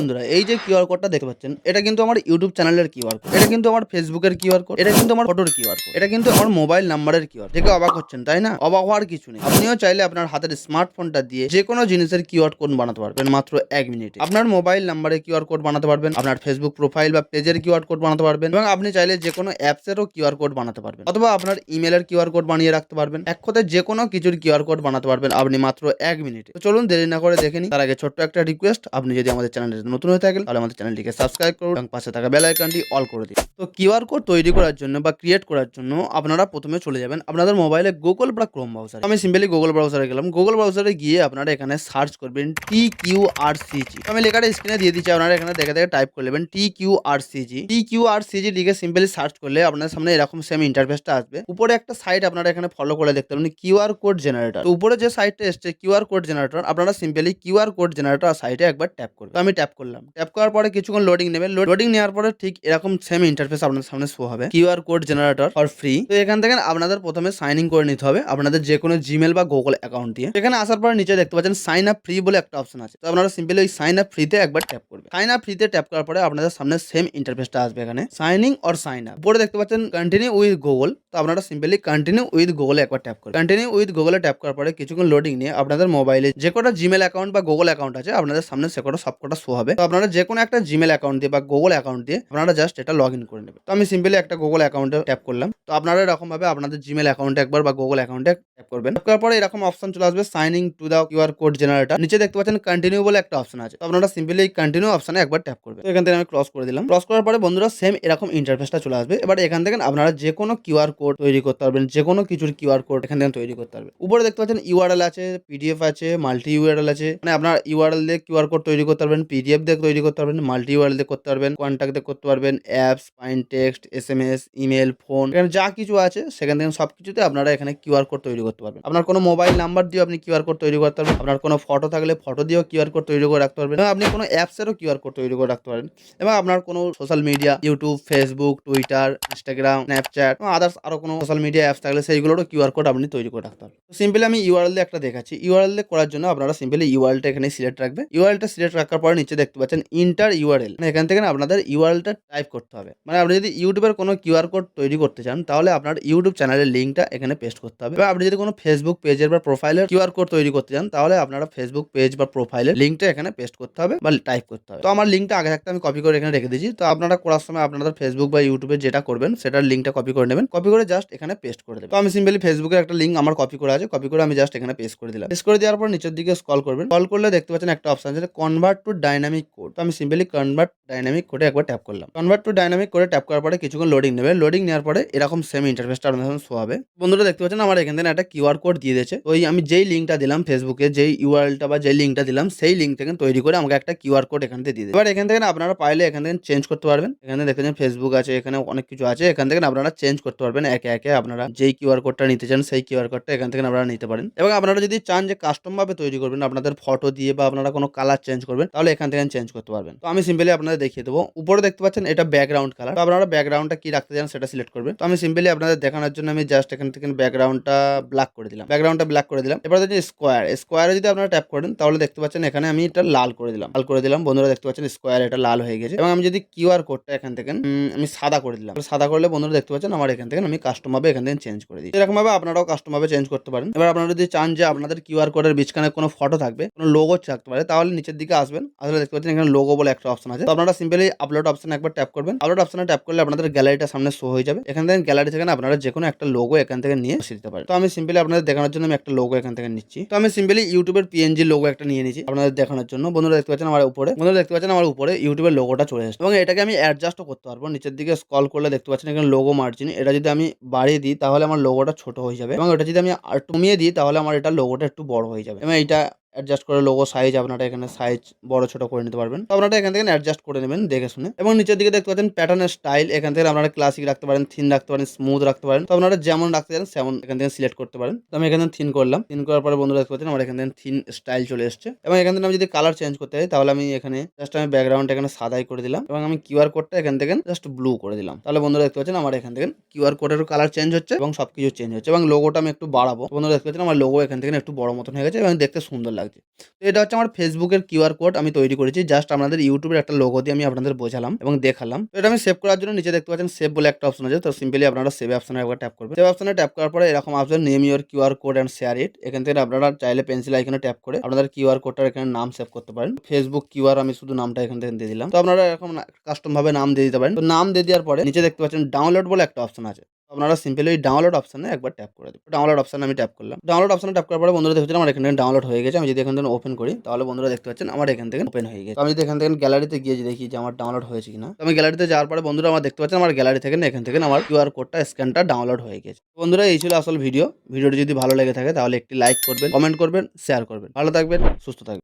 বন্ধুরা, এই যে কিউআর কোডটা দেখতে পাচ্ছেন, এটা কিন্তু আমার ইউটিউব চ্যানেলের কিউআর কোড এটা কিন্তু আমার ফেসবুকের কিউআর কোড এটা কিন্তু আমার ফটোর কিউআর কোড এটা কিন্তু আমার মোবাইল নাম্বারের কিউআর দেখে অবাক হচ্ছেন, তাই না? অবাক হওয়ার কিছু নেই। আপনিও চাইলে আপনার হাতের স্মার্টফোনটা দিয়ে যে কোনো জিনিসের কিউআর কোড বানাতে পারবেন মাত্র এক মিনিটে। আপনার মোবাইল নাম্বারে কিউআর কোড বানাতে পারবেন, আপনার ফেসবুক প্রোফাইল বা পেজের কিউআর কোড বানাতে পারবেন, এবং আপনি চাইলে যে কোনো অ্যাপসেরও কিউআর কোড বানাতে পারবেন, অথবা আপনার ইমেলের কিউআর কোড বানিয়ে রাখতে পারবেন। এক কথায় যে কোনো কিছুর কিউআর কোড বানাতে পারবেন আপনি মাত্র এক মিনিটে। চলুন দেরি না করে দেখে নিন তার আগে ছোট্ট একটা রিকোয়েস্ট আপনি যদি আমাদের চ্যানেলে নতুন হয়ে থাকেন তাহলে আমাদের চ্যানেলটিকে সাবস্ক্রাইব করুন এবং পাশে থাকা বেল আইকনটি অল করে দিন। তো কিউআর কোড তৈরি করার জন্য বা ক্রিয়েট করার জন্য আপনারা প্রথমে চলে যাবেন আপনাদের মোবাইলে গুগল বা ক্রোম ব্রাউজার আমি সিম্পলি গুগল ব্রাউজারে গেলাম। গুগল ব্রাউজারে গিয়ে আপনারা এখানে সার্চ করবেন টি কিউ আর সিজি আমি লেখাটা স্ক্রিনে দিয়ে দিচ্ছি, আপনারা এখানে দেখে দেখে টাইপ করে নেবেন T Q R C G T Q R C G লিখে সিম্পলি সার্চ করলে আপনাদের সামনে এরকম সেম ইন্টারফেসটা আসবে। উপরে একটা সাইট আপনারা এখানে ফলো করে দেখতে পাবেন কিউআর কোড জেনারেটর তো উপরে যে সাইটটা এসছে কিউআর কোড জেনারেটর আপনারা সিম্পলি কিউআর কোড জেনারেটর সাইটে একবার ট্যাপ করবেন। আমি ট্যাপ করলাম। ট্যাপ করার পরে কিছুক্ষণ লোডিং নেবে লোডিং নেওয়ার পরে ঠিক এরকম সেম ইন্টারফেস আপনাদের সামনে শো হবে। QR code generator for free তো এখান থেকে আপনাদের প্রথমে সাইন ইন করে নিতে হবে আপনাদের যে কোনো জিমেল বা গুগল অ্যাকাউন্ট দিয়ে। এখানে আসার পরে নিচে দেখতে পাচ্ছেন সাইন আপ ফ্রি বলে একটা অপশন আছে। তো আপনারা সিম্পলি ওই সাইন আপ ফ্রিতে একবার ট্যাপ করবেন। সাইন আপ ফ্রিতে ট্যাপ করার পরে আপনাদের সামনে সেম ইন্টারফেসটা আসবে এখানে। সাইনিং অর সাইন আপ উপরে দেখতে পাচ্ছেন কন্টিনিউ উইথ গুগল তো আপনারা সিম্পলি কন্টিনিউ উইথ গুগলে একবার ট্যাপ করবেন। কন্টিনিউ উইথ গুগলে ট্যাপ করার পরে কিছুক্ষণ লোডিং নিয়ে আপনাদের মোবাইলে যে কটা জিমেল অ্যাকাউন্ট বা গুগল অ্যাকাউন্ট আছে, আপনাদের সামনে সে কটা সব কটা শো হবে। তো আপনারা যে কোনো একটা জিমেল অ্যাকাউন্ট দিয়ে বা গুগল অ্যাকাউন্ট দিয়ে আপনারা জাস্ট এটা লগ ইন করে নেবেন। তো আমি সিম্পলি একটা গুগল অ্যাকাউন্টে ট্যাপ করলাম। তো আপনারা এরকম ভাবে আপনাদের জিমেল অ্যাকাউন্টে একবার বা গুগল অ্যাকাউন্টে ট্যাপ করবেন। ট্যাপ করার পরে এরকম অপশন চলে আসবে signing to the QR code generator নিচে দেখতে পাচ্ছেন কন্টিনিউ বলে একটা অপশন আছে। তো আপনারা সিম্পলি এই কন্টিনিউ অপশনে একবার ট্যাপ করবেন। তো এখান থেকে আমি ক্রস করে দিলাম। ক্রস করার পরে বন্ধুরা সেম এরকম ইন্টারফেসটা চলে আসবে। এবার এখান থেকে আপনারা যে কোনো কিউআর কোড তৈরি করতে পারবেন। যে কোনো কিছুর কিউআর কোড এখান থেকে তৈরি করতে পারবেন। উপরে দেখতে পাচ্ছেন ইউআরএল আছে পিডিএফ আছে মাল্টি ইউআরএল আছে। মানে আপনার ইউআরএল দিয়ে কিউআর কোড তৈরি করতে পারবেন পিডিএফ দিয়ে তৈরি করতে পারবেন মাল্টি ওয়ার্ল্ড দিয়ে করতে পারবেন কন্ট্যাক্ট দিয়ে করতে পারবেন apps fine text S M S email phone এখানে যা কিছু আছে, সেখান থেকে সব কিছুতে আপনারা এখানে কিউআর কোড তৈরি করতে পারবেন। আপনার কোনো মোবাইল নাম্বার দিয়ে আপনি কিউআর কোড তৈরি করতে পারবেন, আপনার কোনো ফটো থাকলে ফটো দিয়েও কিউআর কোড তৈরি করে রাখতে পারবেন, এবং আপনি কোনো অ্যাপসেরও কিউআর কোড তৈরি করে রাখতে পারেন, এবং আপনার কোনো social media YouTube Facebook Twitter Instagram Snapchat এবং আদার্স আরও কোনো সোশ্যাল মিডিয়া অ্যাপস থাকলে সেইগুলোরও কিউআর কোড আপনি তৈরি করে রাখতে পারবেন। সিম্পলি আমি ইউআরএল একটা দেখাচ্ছি। ইউআরএল করার জন্য আপনারা সিম্পলি ইউআরএলটা এখানে সিলেক্ট রাখবে ইউআরএলটা সিলেক্ট রাখার পরে নিচে দেখতে পাচ্ছেন ইন্টার ইউআরএল মানে এখান থেকে আপনাদের ইউআরএলটা টাইপ করতে হবে। মানে আপনি যদি ইউটিউবের কোনো কিউআর কোড তৈরি করতে চান, তাহলে আপনার ইউটিউব চ্যানেলের লিঙ্কটা এখানে পেস্ট করতে হবে। আপনি যদি কোনো ফেসবুক পেজের বা প্রোফাইলের কিউআর কোড তৈরি করতে চান, তাহলে আপনারা ফেসবুক পেজ বা প্রোফাইলের লিঙ্কটা এখানে পেস্ট করতে হবে বা টাইপ করতে হবে। তো আমার লিঙ্কটা আগে থাকতে আমি কপি করে এখানে রেখে দিয়েছি। তো আপনারা করার সময় আপনাদের ফেসবুক বা ইউটিউবে যেটা করবেন, সেটার লিঙ্কটা কপি করে নেবেন। কপি করে জাস্ট এখানে পেস্ট করে দেবেন। তো আমি সিম্পলি ফেসবুকের একটা লিঙ্ক আমার কপি করা আছে। কপি করে আমি জাস্ট এখানে পেস্ট করে দিলাম। পেস্ট করে দেওয়ার পর নিচের দিকে স্কল করবেন। স্কল করলে দেখতে পাচ্ছেন একটা অপশন আছে কনভার্ট টু ডাইনামিক কোড তো আমি সিম্পলি কনভার্ট ডাইনামিক কোডে একবার ট্যাপ করলাম। কনভার্ট টু ডাইনামিক করে ট্যাপ করার পরে কিছুক্ষণ লোডিং নেবে। লোডিং নেওয়ার পরে এরকম সেম ইন্টারফেসটা আপনাদের সামনে শো হবে। বন্ধুরা দেখতে পাচ্ছেন আমার এখান থেকে একটা কিউআর কোড দিয়ে দিয়েছে। এই আমি যেই লিঙ্কটা দিলাম ফেসবুকে যেই ইউআরএলটা বা যেই লিঙ্কটা দিলাম, সেই লিঙ্ক থেকে তৈরি করে আমাকে একটা কিউআর কোড এখান থেকে দিয়ে দেবে এবার এখান থেকে আপনারা পাইলে এখান থেকে চেঞ্জ করতে পারবেন। এখানে দেখেছেন ফেসবুক আছে, এখানে অনেক কিছু আছে। এখান থেকে আপনারা চেঞ্জ করতে পারবেন। একে একে আপনারা যেই কিউআর কোডটা নিতে চান, সেই কিউআর কোডটা এখান থেকে আপনারা নিতে পারেন। এবং আপনারা যদি চান যে কাস্টম ভাবে তৈরি করবেন, আপনাদের ফটো দিয়ে বা আপনারা কোনো কালার চেঞ্জ করবেন, তাহলে এখান থেকে চেঞ্জ করতে পারবেন। তো আমি সিম্পলি আপনাদের দেখিয়ে দেবো। উপরে দেখতে পাচ্ছেন এটা ব্যাকগ্রাউন্ড কালার তো আপনারা ব্যাকগ্রাউন্ডটা কি রাখতে চান সেটা সিলেক্ট করবেন। তো আমি সিম্পলি আপনাদের দেখানোর জন্য আমি জাস্ট এখান থেকে ব্যাকগ্রাউন্ডটা ব্ল্যাক করে দিলাম। ব্যাকগ্রাউন্ডটা ব্ল্যাক করে দিলাম। এবার যদি স্কোয়ার স্কোয়ারে যদি আপনারা ট্যাপ করেন, তাহলে দেখতে পাচ্ছেন এখানে আমি এটা লাল করে দিলাম। লাল করে দিলাম। বন্ধুরা দেখতে পাচ্ছেন স্কোয়ার এটা লাল হয়ে গেছে। এবং আমি যদি কিউআর কোডটা এখান থেকে আমি সাদা করে দিলাম। সাদা করলে বন্ধুরা দেখতে পাচ্ছেন আমার এখান থেকে আমি কাস্টম ভাবে এখান থেকে চেঞ্জ করে দিই। এরকম ভাবে আপনারাও কাস্টম ভাবে চেঞ্জ করতে পারেন। এবার আপনারা যদি চান যে আপনাদের কিউআর কোডের বিচখানে কোনো ফটো থাকবে, কোনো লোগো থাকতে পারে, তাহলে নিচের দিকে আসবেন। আসলে দেখতে পাচ্ছেন এখানে লোগো বলে একটা অপশন আছে। তো আপনারা সিম্পলি আপলোড অপশন একবার ট্যাপ করবেন। আপলোড অপশনে ট্যাপ করলে আপনাদের গ্যালারিটা সামনে শো হয়ে যাবে। এখান থেকে গ্যালারি থেকে আপনারা যে কোনো একটা লোগো এখান থেকে নিয়ে বসিয়ে দিতে পারেন। তো আমি সিম্পলি আপনাদের দেখানোর জন্য আমি একটা লোগো এখান থেকে নিচ্ছি। তো আমি সিম্পলি ইউটিউবের পিএনজি লোগো একটা নিয়ে নিচ্ছি আপনাদের দেখানোর জন্য। বন্ধুরা দেখতে পাচ্ছেন আমার উপরে। বন্ধুরা দেখতে পাচ্ছেন আমার উপরে ইউটিউবের লোগোটা চলে এসেছে। এবং এটাকে আমি অ্যাডজাস্টও করতে পারব। নিচের দিকে স্কল করলে দেখতে পাচ্ছেন এখানে লোগো মার্জিন এটা যদি আমি বাড়িয়ে দিই, তাহলে আমার লোগোটা ছোট হয়ে যাবে। এবং এটা যদি আমি আর কমিয়ে দিই, তাহলে আমার এটা লোগোটা একটু বড় হয়ে যাবে। এবং এটা অ্যাডজাস্ট করে লোগো সাইজ আপনারা এখানে সাইজ বড় ছোট করে নিতে পারবেন। তো আপনারা এখান থেকে অ্যাডজাস্ট করে নেবেন, দেখে শুনে। এবং নিচের দিকে দেখতে পাচ্ছেন প্যাটার্নের স্টাইল এখান থেকে আপনারা ক্লাসিক রাখতে পারেন থিন রাখতে পারেন স্মুথ রাখতে পারেন। তো আপনারা যেমন রাখতে চান সেমন এখান থেকে সিলেক্ট করতে পারেন। তো আমি এখানে থিন করলাম। থিন করার পরে বন্ধুরা দেখতে পাচ্ছেন আমার এখান থেকে থিন স্টাইল চলে এসছে। এবং এখান থেকে আমি যদি কালার চেঞ্জ করতে চাই তাহলে আমি এখানে জাস্ট আমি ব্যাকগ্রাউন্ড এখানে সাদাই করে দিলাম। এবং আমি কিউআর কোডটা এখান থেকে জাস্ট ব্লু করে দিলাম। তাহলে বন্ধুরা দেখতে পাচ্ছেন আমার এখান থেকে কিউআর কোডেরও কালার চেঞ্জ হচ্ছে এবং সবকিছু চেঞ্জ হচ্ছে। এবং লোগোটা আমি একটু বাড়াবো। বন্ধুরা দেখতে পাচ্ছেন আমার লোগো এখান থেকে একটু বড় মতন হয়ে গেছে এবং দেখতে সুন্দর লাগছে। তো এটা হচ্ছে আমার ফেসবুকের কিউআর কোড আমি তৈরি করেছি জাস্ট আপনাদের ইউটিউবের একটা লোগো দিয়ে আমি আপনাদের বোঝালাম এবং দেখালাম। তো এটা আমি সেভ করার জন্য নিচে দেখতে পাচ্ছেন সেভ বলে একটা অপশন আছে, তো সিম্পলি আপনারা সেভ অপশনে একবার ট্যাপ করবেন। সেভ অপশনে ট্যাপ করার পরে এরকম option name your QR code and share it এখান থেকে আপনারা চাইলে পেন্সিল আইকনে ট্যাপ করে আপনাদের কিউআর কোডটার এখানে নাম সেভ করতে পারেন। ফেসবুক কিউআর আমি শুধু নামটা এখান থেকে দিয়ে দিলাম। তো আপনারা এরকম কাস্টম ভাবে নাম দিয়ে দিতে পারেন। তো নাম দিয়ে দেওয়ার পরে নিচে দেখতে পাচ্ছেন ডাউনলোড বলে একটা অপশন আছে। আপনারা সিম্পলি ডাউনলোড অপশনে একবার ট্যাপ করে দেবেন। ডাউনলোড অপশনে আমি ট্যাপ করলাম। ডাউনলোড অপশনে ট্যাপ করার পরে বন্ধুরা দেখতে পাচ্ছেন আমার এখানে ডাউনলোড হয়ে গেছে। আমি যদি এখান থেকে ওপেন করি, তাহলে বন্ধুরা দেখতে পাচ্ছেন আমার এখান থেকে ওপেন হয়ে গেছে। আমি যদি এখান থেকে গ্যালারিতে গিয়ে দেখি যে আমার ডাউনলোড হয়েছে কিনা। আমি গ্যালারিতে যাওয়ার পরে বন্ধুরা আমার দেখতে পাচ্ছেন আমার গ্যালারি থেকে এখান থেকে আমার কিউআর কোডটা স্ক্যানটা ডাউনলোড হয়ে গেছে। বন্ধুরা এই ছিল আসল ভিডিও ভিডিওটি যদি ভালো লেগে থাকে তাহলে একটি লাইক করবেন কমেন্ট করবেন শেয়ার করবেন। ভালো থাকবেন, সুস্থ থাকবেন।